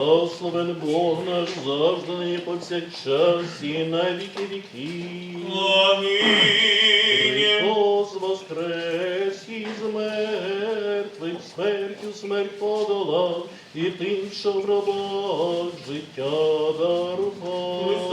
Благословен Бог наш завжди і повсякчас і на віки віків. Амінь. Христос воскрес із мертвих, смертю смерть подолав, і тим, що в гробах життя дарував.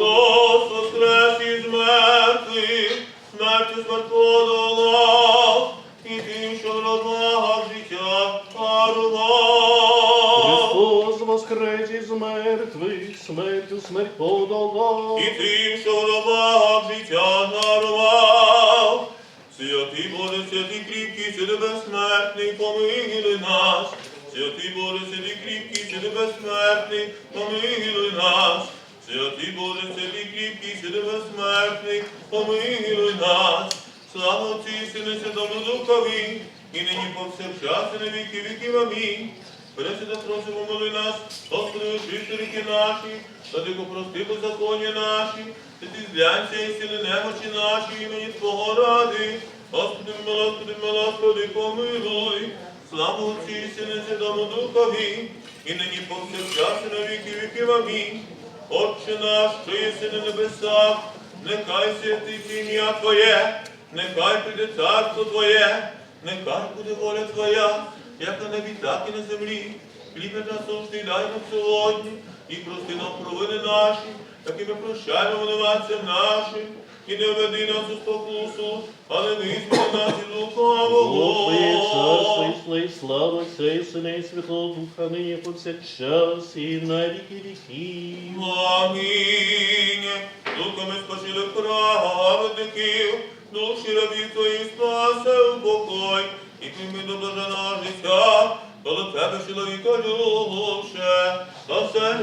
Святий кріпкий, святий безсмертний, помилуй нас. Святий Боже, святий кріпкий, святий безсмертний, помилуй нас. Святий Боже, святий кріпкий, святий безсмертний, помилуй нас. Слава Отцю і Святому Духові, і нині повсякчас, на віки віків. Амінь. Пресвята просимо, моли нас, Господи, очисти ріки наші, та ти прости беззаконня наші, та ти зглянься і сили немочі наші, імені Твого ради. Господи, Господи, Господи, помилуй. Слава Отцю і Сину, Святому Духові, і нині повсякчас, і на віки віків. Амінь. Отче наш, що єси на небесах, нехай святить ім'я Твоє, нехай прийде царство Твоє, нехай буде воля Твоя, як на небі, так і на землі. Хліб насущний дай нам сьогодні, і прости нам провини наші, як і ми прощаємо винуватцям нашим, і не веди нас у спокусу, але визволи нас від лукавого. Царство і сила, і слава Отця і Сина і Святого Духа, нині повсякчас і на віки віків. Амінь. Духами спасили праведників, душі рабів твої спасе у покой, і прийми до блаженого життя, до тебе чоловіка любше, та все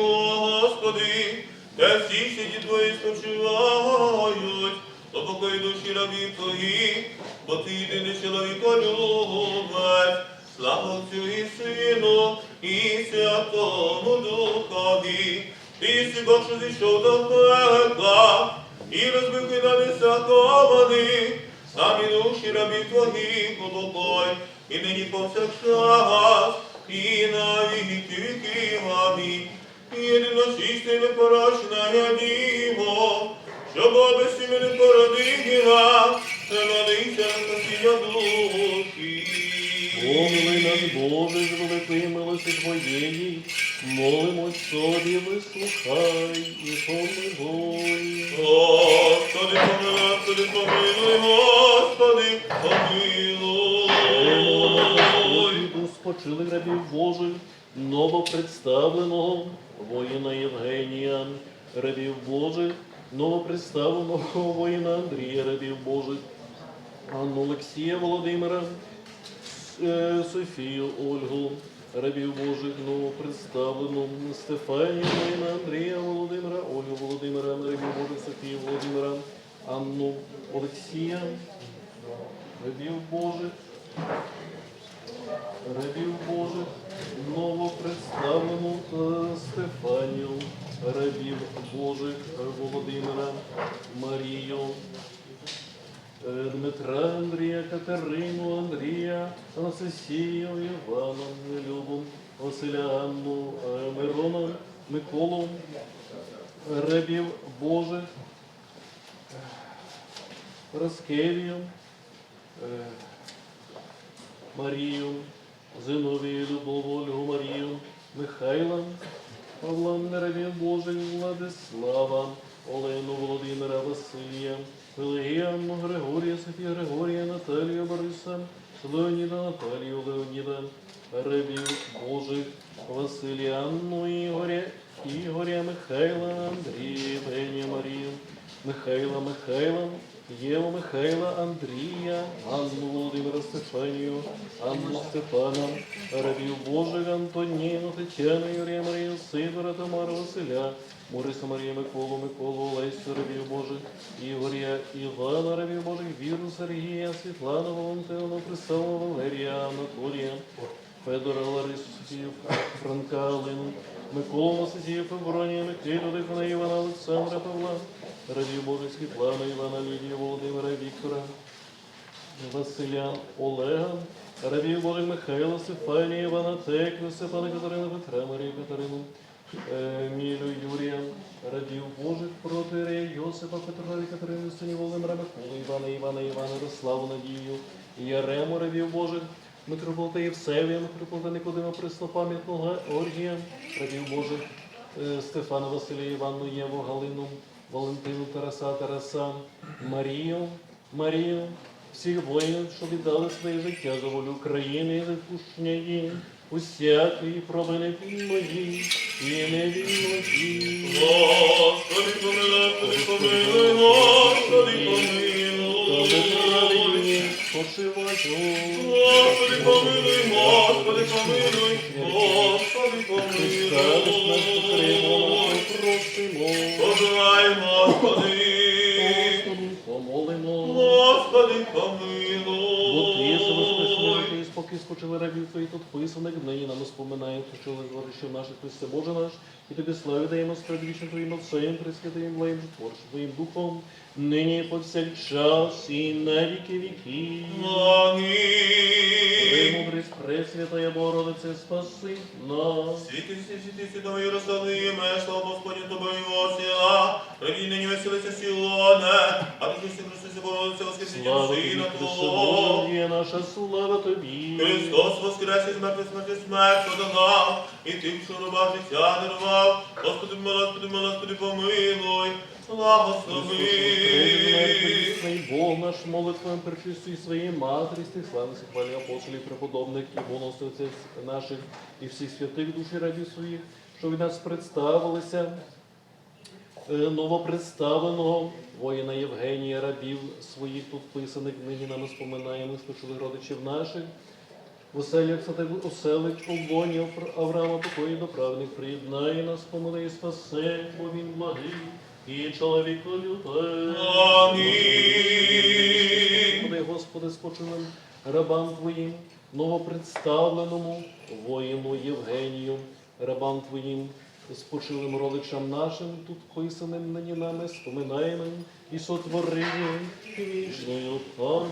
Господи, де всі сіді твої спочивають, то покой душі рабів твої, бо ти єдиний чоловіка любець. Слава Отцю і Сину, і Святому Духові, ти си Бог, що зійшов до пекла, і розбив кидалися ковані, самі душі рабі твої попокой, і нині повсякчас, і на віки. Амінь. Єдино чисте і непорочна я діво, що Бога сім'ї не породила, не родиться на спасіння душі. Нас, Боже, з великої милості Твоєї, молимось собі, вислухай і помилуй. Господи, помилуй, Господи, помилуй, Господи, помилуй. Спочили рабів Божих, новопредставленого воїна Євгенія, рабів Божих, новопредставленого воїна Андрія, рабів Божих, Анну Олексія Володимира, е, Софію Ольгу, рабів Божих, новопредставлену Стефанію, воїна Андрія Володимира, Ольгу Володимира, рабів Божих, Софію Володимира, Анну Олексія, рабів Божих, рабів Божих, новопредставлену Стефанію, рабів Божих е, Володимира, Марію, е, Дмитра Андрія, Катерину, Андрія, Анастасію, Івана, Любу, Василя Анну, е, Мирона, Миколу, рабів Божих, Раскевію, Марію, Зиновію, Ольгу Марію, Михайла, Павла Неревів Божих, Владислава, Олену Володимира, Василія, Пелагіяну, Григорія, Софія Григорія, Наталію Бориса, Леоніда, Наталію, Леоніда, Рабів Божих, Василіанну, Ігоря, Ігоря, Михайла, Андрія, Євгенія, Марію, Михайла, Михайла, Єву Михайла, Андрія, Анну Володимира Стефанію, Анну Степана, рабів Божих, Антоніну, Тетяну, Юрія Марію, Сидора, Тамару, Василя, Мориса Марія, Миколу, Миколу, Олесю, рабів Божих, Ігоря, Івана, рабів Божих, Віру, Сергія, Світлану, Валентину, Христову, Валерія, Анатолія, Федора, Ларису, Софію, Франка, Алину, Миколу, Анастасію, Февронію, Микиту, Дихона, Івана, Олександра, Павла, Радію Божих, Світлану, Івана, Лідію, Володимира, Віктора, Василя, Олега, рабів Божих Михайла, Стефанія, Івана Текві, Степана Катерина, Петра, Марію Катерину, е, Мілю, Юрія, рабів Божих, Протирея, Йосипа, Петра, Катерину, синів Володимира, Миколи, Івана, Івана, Івана, Ярославу, Надію, Ярему, рабів Божих, митрополита Євсевія, митрополита Никодима, Преснопам'ятного Оргія, рабів Божих, е, Стефана, Василія, Іванну, Єву, Галину, Валентину, Тараса, Тараса, Марію, Марію, всіх воїнів, що віддали своє життя за волю України і випущення її, усякої провини мої і невільної. Господи, помилуй, помилуй, Господи, помилуй. Господи, помилуй, Господи, помилуй, Господи, помилуй. просимо. Познай, Господи, помолимо. Господи, помилуй. Спочили рабів твоїх тут писаних, нині нам споминаємо, що горищів наших Христе Боже наш, і тобі славі даємо сперед вічним твоїм Отцем, присвятим влаєм творчим твоїм духом, нині і повсякчас і на віки віки. Амінь. Премудрість Пресвятая Богородице, спаси нас. Світи всі світи святого Єрусалиме, слава Господню тобою осіла, раді нині веселиться Сілоне, а ти Христі Христуся воскресіння Слава тобі, Сина Твого. Наша слава тобі. Христос воскрес із мертвих смерті смерть подолав, і тим, що раба життя дарував. Господи, помилуй, Господи, помилуй, Господи, помилуй, благослови. Христос, Бог наш молитвами причистої своєї матері, стих славних хвалі апостолів, преподобних і боносовців наших і всіх святих душі раді своїх, що від нас представилися новопредставленого воїна Євгенія, рабів своїх тут писаних, нині нам споминаємо, спочили родичів наших. Оселях оселик обонів Авраама покої до правних приєднає нас, помили і спасе, бо він благий і чоловіко любить. Амінь. Господи, Господи, спочинем рабам Твоїм, новопредставленому воїну Євгенію, рабам Твоїм, спочилим родичам нашим, тут писаним нині нами, споминаємо і сотворимо вічною пам'ять.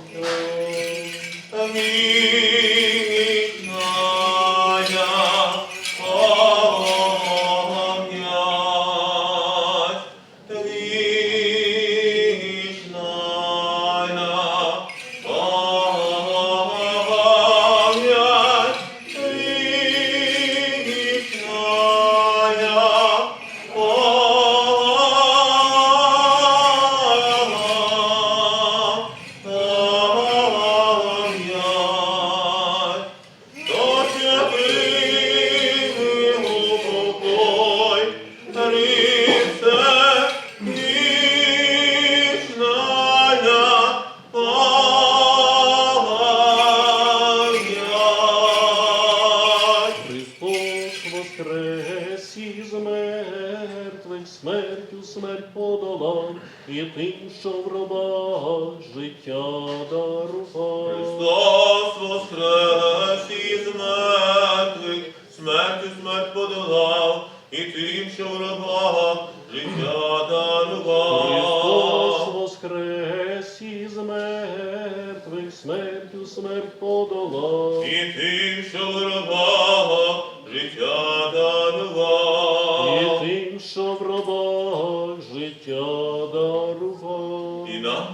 Амінь. Христос воскрес із мертвих, смертю смерть подолав, і тим, що в робах життя дарував. Христос воскрес із мертвих, смертю смерть подолав, і тим, що в рабах життя Христос дарував. воскрес із мертвих, смертю смерть подолав.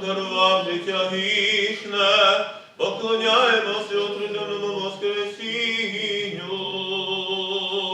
Дарував. Життя вічне, поклоняємося отрудяному Воскресінню.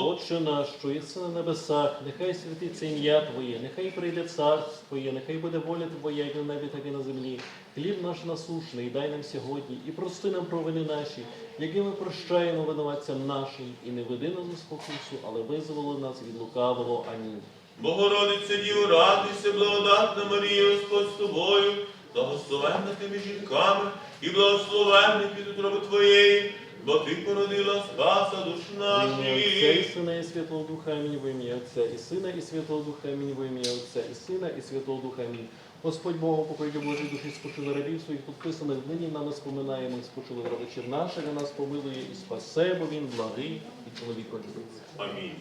Отче наш, що єси на небесах, нехай святиться ім'я Твоє, нехай прийде царство Твоє, нехай буде воля Твоя, як на небі, так і на землі. Хліб наш насушний, дай нам сьогодні, і прости нам провини наші, які ми прощаємо винуватцям нашим, і не веди нас у спокусу, але визволи нас від лукавого. Амінь. Богородице Діво, радуйся, благодатна Марія, Господь з тобою, благословенна ти між жінками, і благословенний плід утроби Твоєї, бо Ти породила спаса душ В Отця і. Сина і Святого Духа Амінь, в ім'я Отця і Сина і Святого Духа Амінь, в ім'я Отця і Сина і Святого Духа Амінь. Господь Богу, покойді Божій душі спочили рабів своїх підписаних, нині нами споминаємо і спочили родичів наших, а нас помилує і спасе, бо він благий і чоловіко любить. Амінь.